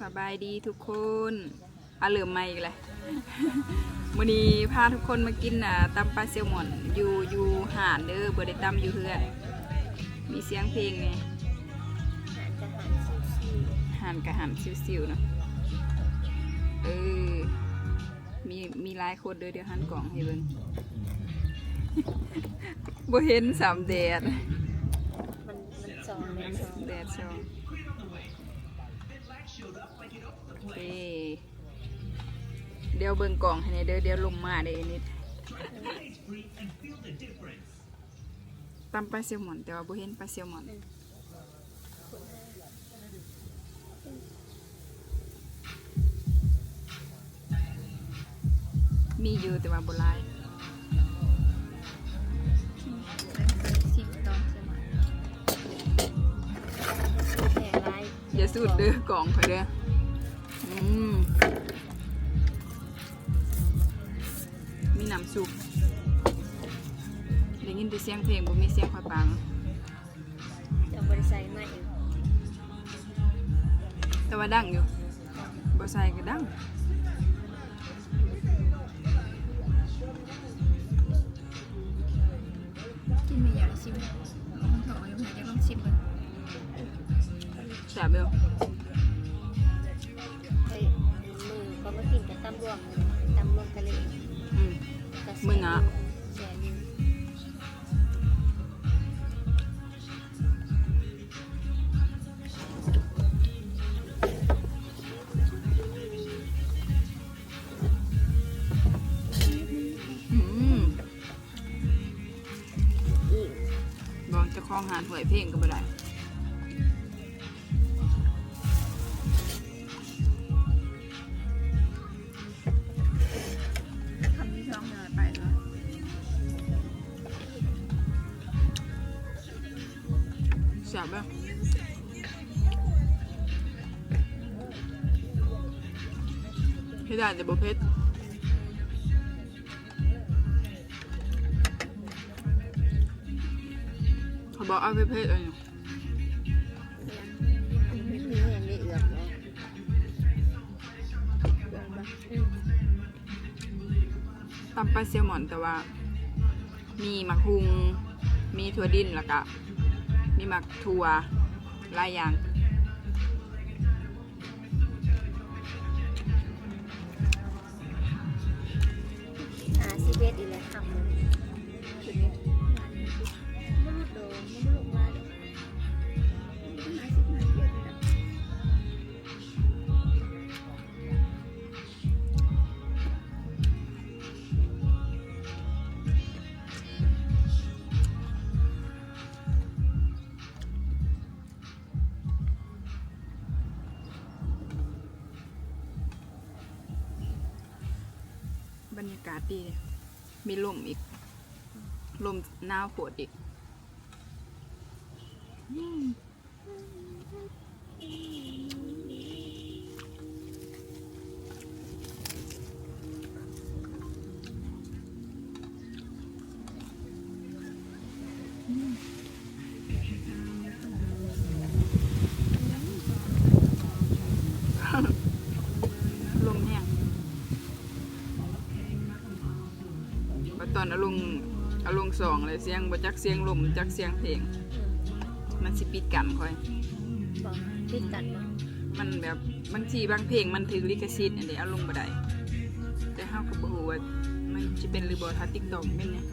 สบายดีทุกคนอาเหลือไม่อีกเลยวันนี้พาทุกคนมากินอะตำปลาเซลมอนอยู่อยู่หาดเด้อเบอร์ได้ตำอยู่เพื่อนมีเสียงเพลงไงหารจะหารชิวหันกับหันซิวๆเนาะเออมีมีหลายคนเด้อเดี๋ยวหันกล่องให้เบิ่งบ่เห็นสามแดดๆมันมันสองแม่สองแดดช่อง เอ้เดี๋ยวเบิ่งกล่องให้แหน่เด้อเดี๋ยวลมมาเด้อนิดตำปลาแซลมอนแต่ว่าบ่เห็นปลาแซลมอนมีอยู่แต่ว่าบ่หลายชิมตอนสมัยแห่ไรอย่าสูดเด้อกล่องข่อยเด้ออื มีน้ำซุปได้ยินแต่เสียงเพลงบ่มีเสียงข่อยปัง จะบริใส่มาอีกแต่ว่าดังอยู่บ่ใส่ก็ดังกินไม่อยากชิมมันถอยอยากจะลองชิมมันแซ่บอยู่เฮ้ยมือเขามากินกับตำรวมตำรวมทะเลอืมก็แซ่บ มึงอะแซ่บอยู่อืมอีกบ่เจะคล้าของหานหวยเพลงก็บ่ได้ ได้แต่บ่เผ็ดเขาบอกเอาเผ็ดๆเอันนี้มีเห็นได้เอือบเนาะเอือบปะอืมตำปลาแซลมอนแต่ว่า มีหมักฮุง มีถั่วดินแล้วก็มีหมักถั่วหลายอย่าง บรรยากาศดี มีลมอีก ลมหนาวปวดอีกล สองเลยเสียงบ่จักเสียงลมจักเสียงเพลง มันสิปิดกันค่อย บอกติดกันบ่มันแบบบางทีบางเพลงมันถึงลิขสิทธิ์อันนี้เอาลงบ่ได้แต่เฮาก็บ่ฮู้ว่ามันสิเป็นหรือบ่ถ้า TikTok เป็นเนี่ย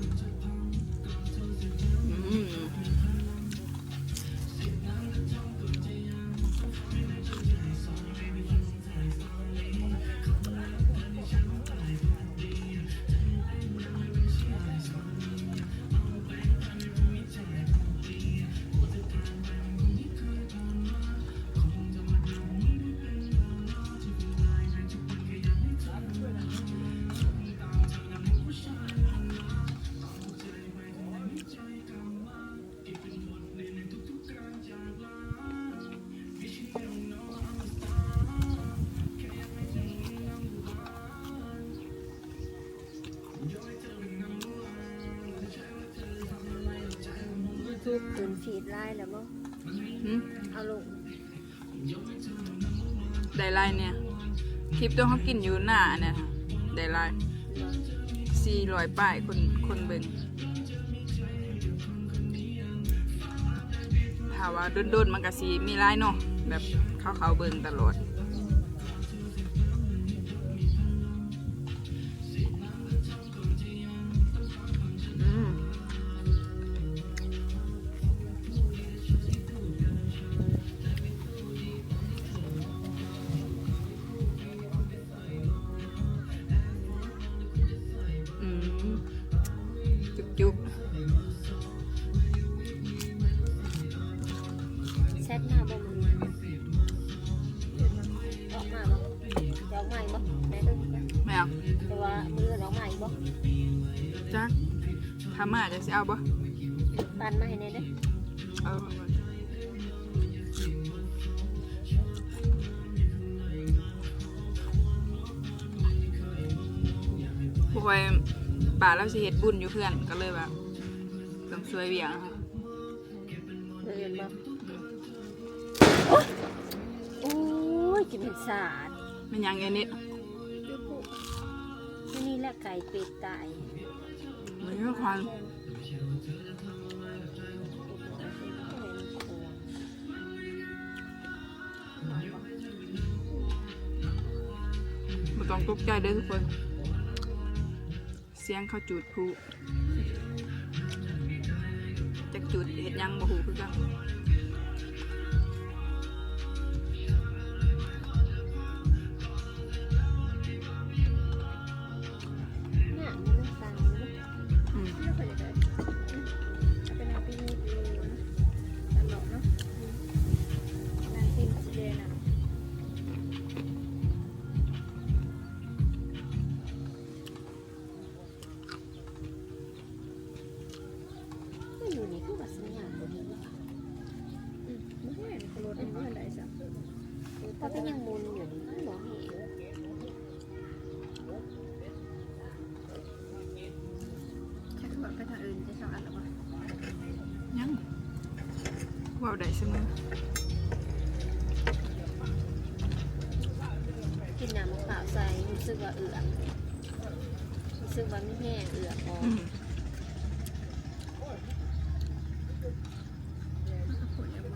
ทุกคืนฟีดไล่แล้วบ่หืมเอาลงได้ไลน์เนี่ยคลิปตัวเขากินอยู่หน้าเนี่ยค่ะได้ไลน์สี่ร้อยป้ายคนคนเบิ่งถ้าว่าโดนๆมันก็สีมีไลน์เนาะแบบเขาเขาเบิ่งตลอด จุบจุบแซดมาบ่มึงออกมาบ่จะออกมาอีกบ่ได้เด้อแมวแต่ว่ามือออกมาอีกบ่จักทำมาจะสิเอาบ่ปันมาให้แน่เด้อเอาบ่ค่อย ป่าเราสิเฮ็ดบุญอยู่เพื่อนก็เลยแบบต้องช่วยเวียงค่ะเดินบ่โอ้ยกินเป็นสาดมันยังไงนี่ที่นี่แหละไก่เป็ดตายมันก็ควันบ่ต้องตกใจเด้อทุกคน เสียงเขาจูดพลุจากจูดเห็ดยังบ่ฮู้คือกัน เพราะก็ยังมุนอยู่นี่มันบ่เห็นใช่คือแบบไปทางอื่นจะสองอันหรอวะยังเว้าได้เสมอกินน้ำมะพร้าวใส่รู้สึกว่าเอือกรู้สึกว่าไม่แห้งเอือกออก อืม ผลยังไง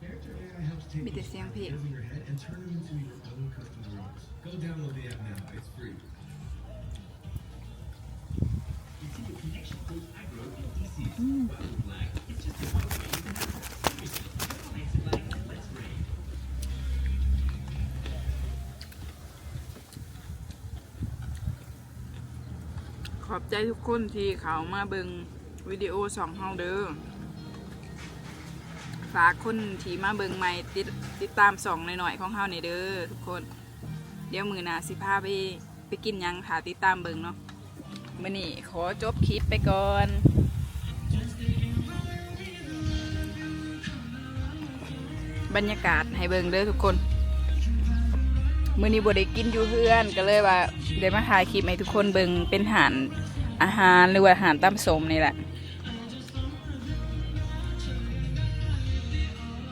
Character AI helps take มีแต่เสียงเพลง ideas in your head and turn them into your own custom drawings. Go download the app now. It's free. Mm. ขอบใจทุกคนที่เขามาเบิงวิดีโอสองเฮาเด้อ ฝากคนที่มาเบิงใหม่ติดติดตามสองหน่อยๆของเฮาในเด้อทุกคน เดี๋ยวมือหนาสิพาไปไปกินยังถาติดตามเบิงเนาะมื่อนี้ขอจบคลิปไปก่อนบรรยากาศให้เบิงเด้อทุกคน มื่อนี้บ่ได้กินอยู่เพื่อนก็เลยว่าเดี๋ยวมาถ่ายคลิปให้ทุกคนเบิงเป็นอาหารอาหารหรือว่าอาหารตามสมนี่แหละ